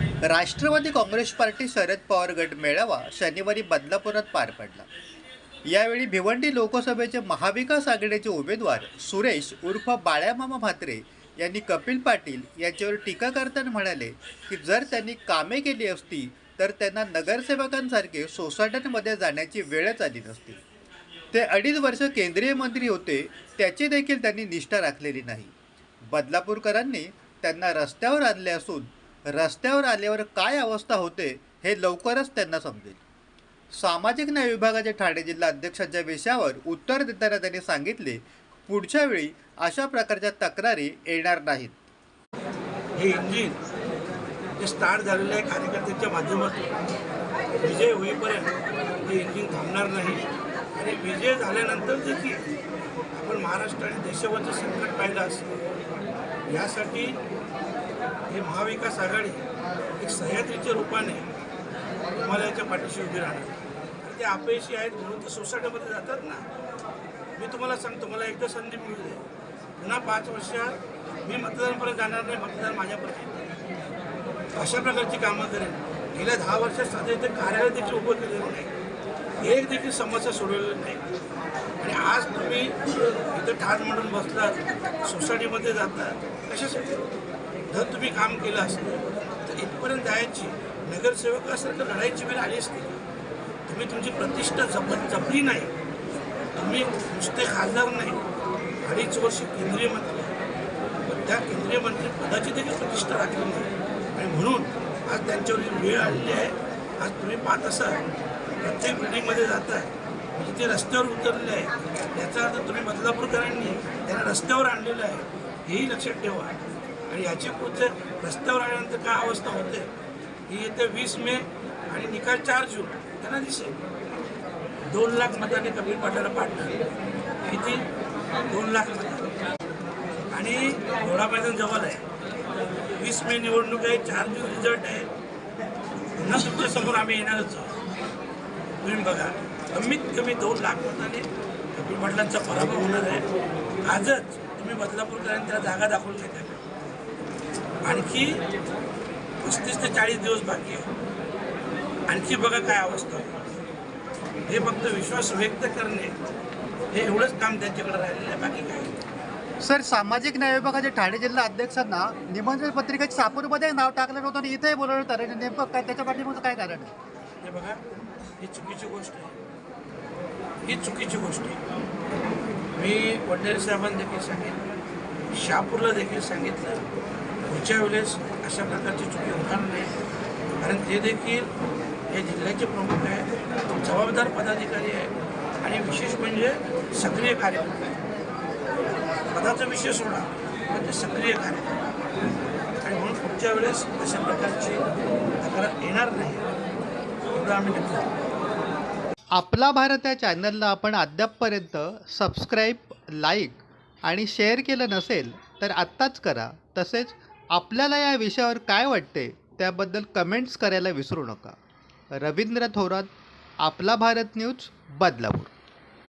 Rashtrawadi Congress party Sharad Pawar गट मेळावा शनिवारी बदलापुरात पार पडला. यावेळी भिवंडी लोकसभेचे महाविकास आघाडीचे उमेदवार सुरेश उर्फ बाळ्यामामा म्हात्रे यांनी कपिल पाटील यांच्यावर टीका करताना म्हणाले की जर त्यांनी कामे केली असती तर त्यांना नगरसेवकांसारखे सोसायट्यांमध्ये जाण्याची वेळच आली नसती. ते अडीच वर्ष केंद्रीय मंत्री होते त्याची देखील त्यांनी निष्ठा राखलेली नाही. बदलापूरकरांनी त्यांना रस्त्यावर आणले असून रस्त्यावर आल्यावर काय अवस्था होते हे लवकरच त्यांना समजेल. सामाजिक न्याय विभागाचे ठाणे जिल्हा अध्यक्षांच्या विषयावर उत्तर देताना त्यांनी सांगितले पुढच्या वेळी अशा प्रकारच्या तक्रारी येणार नाहीत. हे इंजिन जे स्टार्ट झालेलं आहे कार्यकर्त्यांच्या माध्यमातून विजय होईपर्यंत हे इंजिन थांबणार नाही. आणि विजय झाल्यानंतर देखील आपण महाराष्ट्र आणि देशावरचं संकट पाहिलं असेल यासाठी हे महाविकास आघाडी एक सह्याद्रीच्या रूपाने हिमालयाच्या पाठीशी उभी राहणार. ते अपयशी आहेत म्हणून ते सोसायटीमध्ये जातात ना. मी तुम्हाला सांगतो मला एकदा संधी मिळू दे. पुन्हा पाच वर्षात मी मतदानपर्यंत जाणार नाही मतदान माझ्यापर्यंत अशा प्रकारची कामं करेन. गेल्या दहा वर्षात साधे इथे कार्यालय देखील उभं केलेलं नाही. एक देखील समस्या सोडवलेली नाही. आणि आज तुम्ही इथं ठाण म्हणून बसलात सोसायटीमध्ये जातात कशासाठी? जर तुम्ही काम केलं असतं तर इथपर्यंत जायची. नगरसेवकासारखं लढायची वेळ आली असते. तुम्ही तुमची प्रतिष्ठा जप जपली नाही. तुम्ही नुसते खासदार नाही. अडीच वर्ष केंद्रीय मंत्री. त्या केंद्रीय मंत्री पदाची देखील प्रतिष्ठा राखली नाही. आणि म्हणून आज त्यांच्यावर वेळ आलेली आहे. आज तुम्ही पाहत असाल प्रत्येक बिल्डिंगमध्ये जाताय. म्हणजे ते रस्त्यावर उतरले आहे याचा अर्थ तुम्ही बदलापूरकरांनी त्यांना रस्त्यावर आणलेलं आहे. हेही लक्षात ठेवा. आणि याची पुढचे रस्त्यावर आल्यानंतर काय अवस्था होते? ही येते वीस मे आणि निकाल चार जून त्यांना दिसेल दोन लाख मताने कबीर पाटाला पाडणार किती? दोन लाख आणि घोडा मैदान जवळ आहे. वीस मे निवडणूक आहे चार जून रिझल्ट आहे. पुन्हा तुमच्यासमोर आम्ही येणारच आहोत. तुम्ही बघा कमीत कमी दोन लाख मताने कपिल पाटलांचा पराभव होणार आहे. आजच तुम्ही बदलापूरकरांनी त्याला जागा दाखवून घेतल्या आणखी पस्तीस ते चाळीस दिवस बाकी आहे. आणखी बघा काय अवस्था हे फक्त विश्वास व्यक्त करणे हे एवढंच काम त्यांच्याकडे राहिलेलं आहे बाकी काय. सर सामाजिक न्याय विभागाचे ठाणे जिल्हा अध्यक्षांना निमंत्रण पत्रिकेत सापूरमध्ये नाव टाकलं नव्हतं आणि इथेही बोलवलं आणि नेमकं काय त्याच्या पाठीमागचं काय कारण आहे? हे बघा ही चुकीची गोष्ट आहे. ही चुकीची गोष्ट आहे. मी वडनेरे साहेबांना देखील सांगितलं शहापूरला देखील सांगितलं पुढच्या वेळेस अशा प्रकारची चुकी होणार नाही. कारण ते देखील हे जिल्ह्याचे प्रमुख आहेत जबाबदार पदाधिकारी आहेत आणि विशेष म्हणजे सक्रिय कार्यकर्ते आहेत. पदाचा विषय सोडा पण ते सक्रिय कार्यकर्ते आणि म्हणून पुढच्या वेळेस अशा प्रकारची तक्रार येणार नाही. एवढं आम्ही नक्की आपला भारत या चॅनलला आपण अद्यापपर्यंत सबस्क्राईब लाईक आणि शेअर केलं नसेल तर आत्ताच करा. तसेच आपल्याला या विषयावर काय वाटते त्याबद्दल कमेंट्स करायला विसरू नका. रवींद्र थोरात आपला भारत न्यूज बदलापूर.